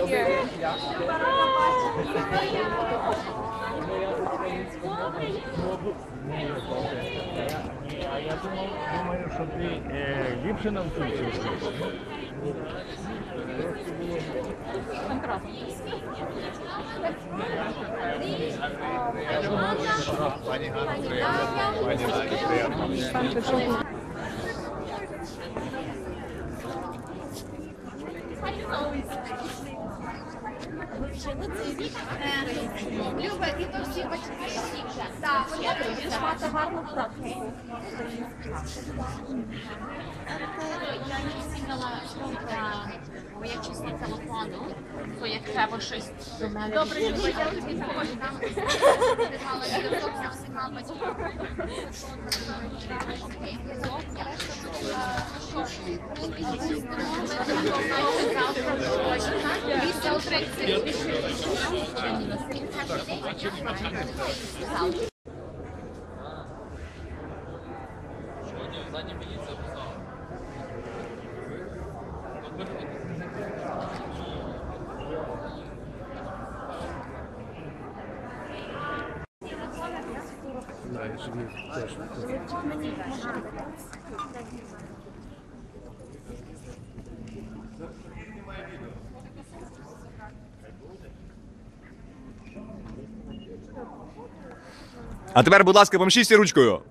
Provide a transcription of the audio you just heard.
over here. А я думав, думаю, що ти е, ліпше навчився. Люба, і то всі батьки. Так, я мати гарну. Я не всігала моє число телефону, то як треба щось добре я тобі допоможу. Ти мала зв'язок на сигнал батьків. Окей, добре. Після утримки. А тепер, будь ласка, помшіться ручкою.